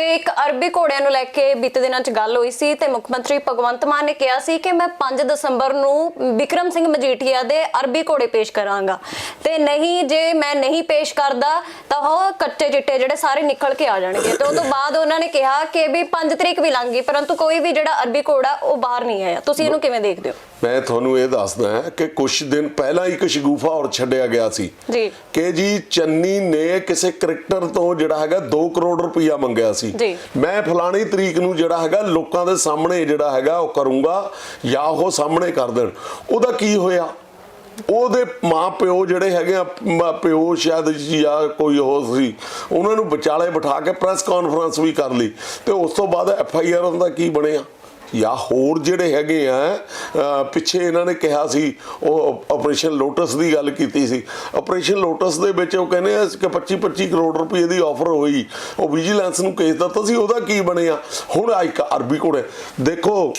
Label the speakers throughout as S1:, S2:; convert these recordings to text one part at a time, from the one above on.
S1: ਤੇ ਇੱਕ ਅਰਬੀ ਘੋੜਿਆਂ ਨੂੰ ਲੈ ਕੇ ਬੀਤੇ ਦਿਨਾਂ 'ਚ ਗੱਲ ਹੋਈ ਸੀ ਤੇ ਮੁੱਖ ਮੰਤਰੀ ਭਗਵੰਤ ਮਾਨ ਨੇ ਕਿਹਾ ਸੀ ਕਿ ਮੈਂ 5 ਦਸੰਬਰ ਨੂੰ ਵਿਕਰਮ ਸਿੰਘ ਮਜੀਠੀਆ ਦੇ ਅਰਬੀ ਘੋੜੇ ਪੇਸ਼ ਕਰਾਂਗਾ। ਤੇ ਨਹੀਂ ਜੇ ਮੈਂ ਨਹੀਂ ਪੇਸ਼ ਕਰਦਾ ਤਾਂ ਉਹ ਕੱਚੇ ਚਿੱਟੇ ਜਿਹੜੇ ਸਾਰੇ ਨਿਕਲ ਕੇ ਆ ਜਾਣਗੇ। ਤੇ ਉਸ ਤੋਂ ਬਾਅਦ ਉਹਨਾਂ ਨੇ ਕਿਹਾ ਕਿ ਵੀ 5 ਤਰੀਕ ਵੀ ਲੰਘ ਗਈ ਪਰੰਤੂ ਕੋਈ ਵੀ ਜਿਹੜਾ ਅਰਬੀ ਘੋੜਾ ਉਹ ਬਾਹਰ ਨਹੀਂ ਆਇਆ। ਤੁਸੀਂ ਇਹਨੂੰ ਕਿਵੇਂ ਦੇਖਦੇ ਹੋ?
S2: ਮੈਂ ਤੁਹਾਨੂੰ ਇਹ ਦੱਸਦਾ ਹਾਂ ਕਿ ਕੁਝ ਦਿਨ ਪਹਿਲਾਂ ਇੱਕ ਸ਼ਗੂਫਾ ਹੋਰ ਛੱਡਿਆ ਗਿਆ ਸੀ।
S1: ਜੀ।
S2: ਕਿ ਜੀ ਚੰਨੀ ਨੇ ਕਿਸੇ ਕ੍ਰਿਕਟਰ ਤੋਂ ਜਿਹੜਾ ਹੈਗਾ 2 ਕਰੋੜ ਰੁਪਇਆ ਮੰਗਿਆ ਸੀ।
S1: ਜੀ।
S2: ਮੈਂ ਫਲਾਣੀ ਤਰੀਕ ਨੂੰ ਜਿਹੜਾ ਹੈਗਾ, ਲੋਕਾਂ ਦੇ ਸਾਹਮਣੇ ਜਿਹੜਾ ਹੈਗਾ, ਉਹ ਕਰੂੰਗਾ ਜਾਂ ਉਹ ਸਾਹਮਣੇ ਕਰ ਦੇਣ। ਉਹਦਾ ਕੀ ਹੋਇਆ? ਉਹਦੇ ਮਾਂ ਪਿਓ ਜਿਹੜੇ ਹੈਗੇ ਆ ਪਿਓ ਸ਼ਾਇਦ ਜਾਂ ਕੋਈ ਹੋਰ ਸੀ, ਉਹਨਾਂ ਨੂੰ ਵਿਚਾਲੇ ਬਿਠਾ ਕੇ ਪ੍ਰੈਸ ਕਾਨਫਰੰਸ ਵੀ ਕਰ ਲਈ। ਤੇ ਉਸ ਤੋਂ ਬਾਅਦ ਐਫ ਆਈ ਆਰ ਦਾ ਕੀ ਬਣਿਆ? ਜਾਂ ਹੋਰ ਜਿਹੜੇ ਹੈਗੇ ਆ ਪਿੱਛੇ ਇਹਨਾਂ ਨੇ ਕਿਹਾ ਸੀ ਉਹ ਆਪਰੇਸ਼ਨ ਲੋਟਸ ਦੀ ਗੱਲ ਕੀਤੀ ਸੀ। ਆਪਰੇਸ਼ਨ ਲੋਟਸ ਦੇ ਵਿੱਚ ਉਹ ਕਹਿੰਦੇ ਆ ਕਿ 25 25 ਕਰੋੜ ਰੁਪਏ ਦੀ ਆਫਰ ਹੋਈ। ਉਹ ਵਿਜੀਲੈਂਸ ਨੂੰ ਕੇਸ ਦਿੱਤਾ ਸੀ ਉਹਦਾ ਕੀ ਬਣਿਆ? ਹੁਣ ਆ ਇੱਕ ਅਰਬੀ ਕੋੜੇ ਦੇਖੋ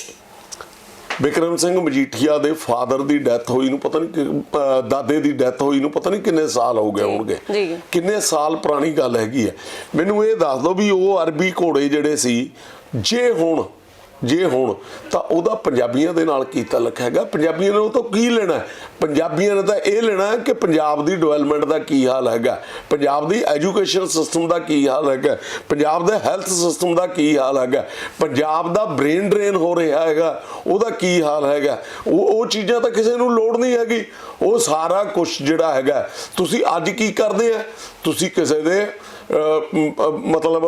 S2: ਵਿਕਰਮ ਸਿੰਘ ਮਜੀਠੀਆ ਦੇ ਫਾਦਰ ਦੀ ਡੈਥ ਹੋਈ ਨੂੰ ਪਤਾ ਨਹੀਂ ਦਾਦੇ ਦੀ ਡੈਥ ਹੋਈ ਨੂੰ ਪਤਾ ਨਹੀਂ ਕਿੰਨੇ ਸਾਲ ਹੋ ਗਏ ਹੋਣਗੇ। ਕਿੰਨੇ ਸਾਲ ਪੁਰਾਣੀ ਗੱਲ ਹੈਗੀ ਹੈ। ਮੈਨੂੰ ਇਹ ਦੱਸ ਦਿਓ ਵੀ ਉਹ ਅਰਬੀ ਘੋੜੇ ਜਿਹੜੇ ਸੀ ਜੇ ਹੁਣ ਜੇ ਹੁਣ ਤਾਂ ਉਹਦਾ ਪੰਜਾਬੀਆਂ ਦੇ ਨਾਲ ਕੀ ਤਲਕ ਹੈਗਾ? ਪੰਜਾਬੀਆਂ ਨੇ ਉਹ ਤੋਂ ਕੀ ਲੈਣਾ? ਪੰਜਾਬੀਆਂ ਨੇ ਤਾਂ ਇਹ ਲੈਣਾ ਕਿ ਪੰਜਾਬ ਦੀ ਡਿਵੈਲਪਮੈਂਟ ਦਾ ਕੀ ਹਾਲ ਹੈਗਾ? ਪੰਜਾਬ ਦੀ ਐਜੂਕੇਸ਼ਨ ਸਿਸਟਮ ਦਾ ਕੀ ਹਾਲ ਹੈਗਾ? ਪੰਜਾਬ ਦੇ ਹੈਲਥ ਸਿਸਟਮ ਦਾ ਕੀ ਹਾਲ ਹੈਗਾ? ਪੰਜਾਬ ਦਾ ਬ੍ਰੇਨ ਡਰੇਨ ਹੋ ਰਿਹਾ ਹੈਗਾ। ਉਹਦਾ ਕੀ ਹਾਲ ਹੈਗਾ? ਉਹ ਉਹ ਚੀਜ਼ਾਂ ਤਾਂ ਕਿਸੇ ਨੂੰ ਲੋੜ ਨਹੀਂ ਹੈਗੀ। ਉਹ ਸਾਰਾ ਕੁਝ ਜਿਹੜਾ ਹੈਗਾ। ਤੁਸੀਂ ਅੱਜ ਕੀ ਕਰਦੇ ਆ? ਤੁਸੀਂ ਕਿਸੇ ਦੇ ਮਤਲਬ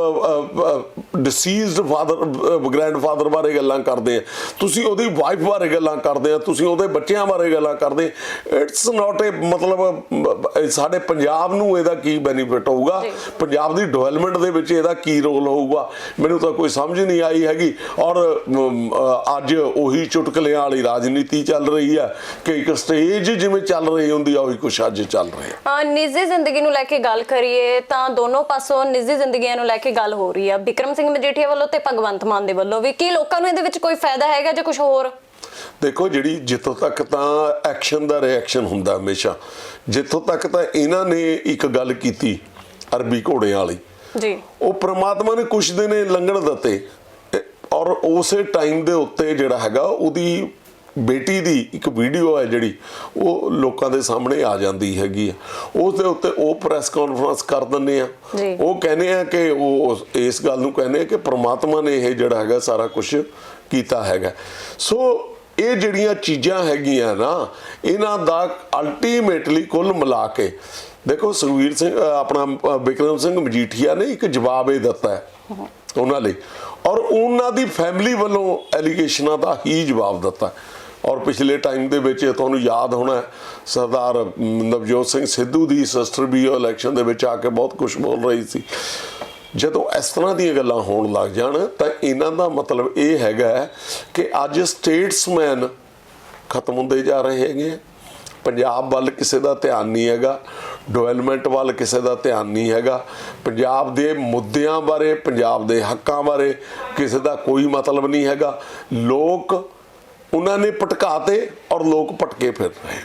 S2: ਡਿਸੀਜ਼ਡ ਫਾਦਰ ਗ੍ਰੈਂਡਫਾਦਰ ਬਾਰੇ ਗੱਲਾਂ ਕਰਦੇ ਆ। ਤੁਸੀਂ ਉਹਦੀ ਵਾਈਫ ਬਾਰੇ ਗੱਲਾਂ ਕਰਦੇ ਆ ਤੁਸੀਂ ਉਹਦੇ ਬੱਚਿਆਂ ਬਾਰੇ ਗੱਲਾਂ ਕਰਦੇ ਇਟਸ ਨਾਟ ਅ ਮਤਲਬ ਸਾਡੇ ਪੰਜਾਬ ਨੂੰ ਇਹਦਾ ਕੀ ਬੈਨੀਫਿਟ ਹੋਊਗਾ। ਪੰਜਾਬ ਦੀ ਡਿਵੈਲਪਮੈਂਟ ਦੇ ਵਿੱਚ ਇਹਦਾ ਕੀ ਰੋਲ ਹੋਊਗਾ? ਮੈਨੂੰ ਤਾਂ ਕੋਈ ਸਮਝ ਨਹੀਂ ਆਈ ਹੈਗੀ। ਔਰ ਅੱਜ ਉਹੀ ਚੁਟਕਲਿਆਂ ਵਾਲੀ ਰਾਜਨੀਤੀ ਚੱਲ ਰਹੀ ਹੈ ਕਿ ਇੱਕ ਸਟੇਜ ਜਿਵੇਂ ਚੱਲ ਰਹੀ ਹੁੰਦੀ ਆ ਉਹੀ ਕੁਛ ਅੱਜ ਚੱਲ ਰਿਹਾ।
S1: ਨਿੱਜੀ ਜ਼ਿੰਦਗੀ ਨੂੰ ਲੈ ਕੇ ਗੱਲ ਕਰੀਏ ਤਾਂ ਦੋਨੋਂ ਪਾਸੋਂ ਨਿੱਜੀ ਜ਼ਿੰਦਗੀਆਂ ਨੂੰ ਲੈ ਕੇ ਗੱਲ ਹੋ ਰਹੀ ਆ। ਵਿਕਰਮ ਸਿੰਘ ਮਜੀਠੀਆ ਵੱਲੋਂ ਤੇ ਭਗਵੰਤ ਮਾਨ ਦੇ ਵੱਲੋਂ ਵੀ। ਕੀ ਲੋਕਾਂ ਨੂੰ ਇਹਦੇ ਵਿੱਚ ਕੋਈ ਫਾਇਦਾ ਹੈਗਾ ਜਾਂ ਕੁਝ ਹੋਰ?
S2: ਦੇਖੋ ਜਿਹੜੀ ਜਿੱਥੋਂ ਤੱਕ ਤਾਂ ਐਕਸ਼ਨ ਦਾ ਰਿਐਕਸ਼ਨ ਹੁੰਦਾ ਹਮੇਸ਼ਾ ਜਿੱਥੋਂ ਤੱਕ ਤਾਂ ਇਹਨਾਂ ਨੇ ਇੱਕ ਗੱਲ ਕੀਤੀ ਅਰਬੀ ਘੋੜਿਆਂ ਵਾਲੀ।
S1: ਜੀ।
S2: ਉਹ ਪ੍ਰਮਾਤਮਾ ਨੇ ਕੁਛ ਦਿਨ ਲੰਘਣ ਦਿੱਤੇ ਔਰ ਉਸੇ ਟਾਈਮ ਦੇ ਉੱਤੇ ਜਿਹੜਾ ਹੈਗਾ ਉਹਦੀ ਬੇਟੀ ਦੀ ਇੱਕ ਵੀਡੀਓ ਹੈ ਜਿਹੜੀ ਉਹ ਲੋਕਾਂ ਦੇ ਸਾਹਮਣੇ ਆ ਜਾਂਦੀ ਹੈਗੀ ਹੈ ਉਸ ਦੇ ਉੱਤੇ ਉਹ ਪ੍ਰੈਸ ਕਾਨਫਰੰਸ ਕਰ ਦਿੰਦੇ ਆ। ਉਹ ਕਹਿੰਦੇ ਆ ਕਿ ਉਹ ਇਸ ਗੱਲ ਨੂੰ ਕਹਿੰਦੇ ਆ ਕਿ ਪ੍ਰਮਾਤਮਾ ਨੇ ਇਹ ਜਿਹੜਾ ਹੈਗਾ ਸਾਰਾ ਕੁਝ ਕੀਤਾ ਹੈਗਾ। ਸੋ ਇਹ ਜਿਹੜੀਆਂ ਚੀਜ਼ਾਂ ਹੈਗੀਆਂ ਨਾ ਇਹਨਾਂ ਦਾ ਅਲਟੀਮੇਟਲੀ ਕੁੱਲ ਮਿਲਾ ਕੇ ਦੇਖੋ ਸੁਖਵੀਰ ਸਿੰਘ ਆਪਣਾ ਵਿਕਰਮ ਸਿੰਘ ਮਜੀਠੀਆ ਨੇ ਇੱਕ ਜਵਾਬ ਇਹ ਦਿੱਤਾ ਹੈ ਉਹਨਾਂ ਲਈ। ਔਰ ਉਹਨਾਂ ਦੀ ਫੈਮਿਲੀ ਵੱਲੋਂ ਐਲੀਗੇਸ਼ਨਾਂ ਦਾ ਹੀ ਜਵਾਬ ਦਿੱਤਾ ਔਰ ਪਿਛਲੇ ਟਾਈਮ ਦੇ ਵਿੱਚ ਤੁਹਾਨੂੰ ਯਾਦ ਹੋਣਾ ਸਰਦਾਰ ਨਵਜੋਤ ਸਿੰਘ ਸਿੱਧੂ ਦੀ ਸਿਸਟਰ ਵੀ ਉਹ ਇਲੈਕਸ਼ਨ ਦੇ ਵਿੱਚ ਆ ਕੇ ਬਹੁਤ ਕੁਝ ਬੋਲ ਰਹੀ ਸੀ। ਜਦੋਂ ਇਸ ਤਰ੍ਹਾਂ ਦੀਆਂ ਗੱਲਾਂ ਹੋਣ ਲੱਗ ਜਾਣ, ਤਾਂ ਇਹਨਾਂ ਦਾ ਮਤਲਬ ਇਹ ਹੈਗਾ ਕਿ ਅੱਜ ਸਟੇਟਸਮੈਨ ਖਤਮ ਹੁੰਦੇ ਜਾ ਰਹੇ ਹੈਗੇ ਆ। ਪੰਜਾਬ ਵੱਲ ਕਿਸੇ ਦਾ ਧਿਆਨ ਨਹੀਂ ਹੈਗਾ ਡਿਵੈਲਪਮੈਂਟ ਵੱਲ ਕਿਸੇ ਦਾ ਧਿਆਨ ਨਹੀਂ ਹੈਗਾ। ਪੰਜਾਬ ਦੇ ਮੁੱਦਿਆਂ ਬਾਰੇ, ਪੰਜਾਬ ਦੇ ਹੱਕਾਂ ਬਾਰੇ ਕਿਸੇ ਦਾ ਕੋਈ ਮਤਲਬ ਨਹੀਂ ਹੈਗਾ। ਲੋਕ ਉਹਨਾਂ ਨੇ ਭਟਕਾਤੇ ਔਰ ਲੋਕ ਭਟਕੇ ਫਿਰ ਰਹੇ।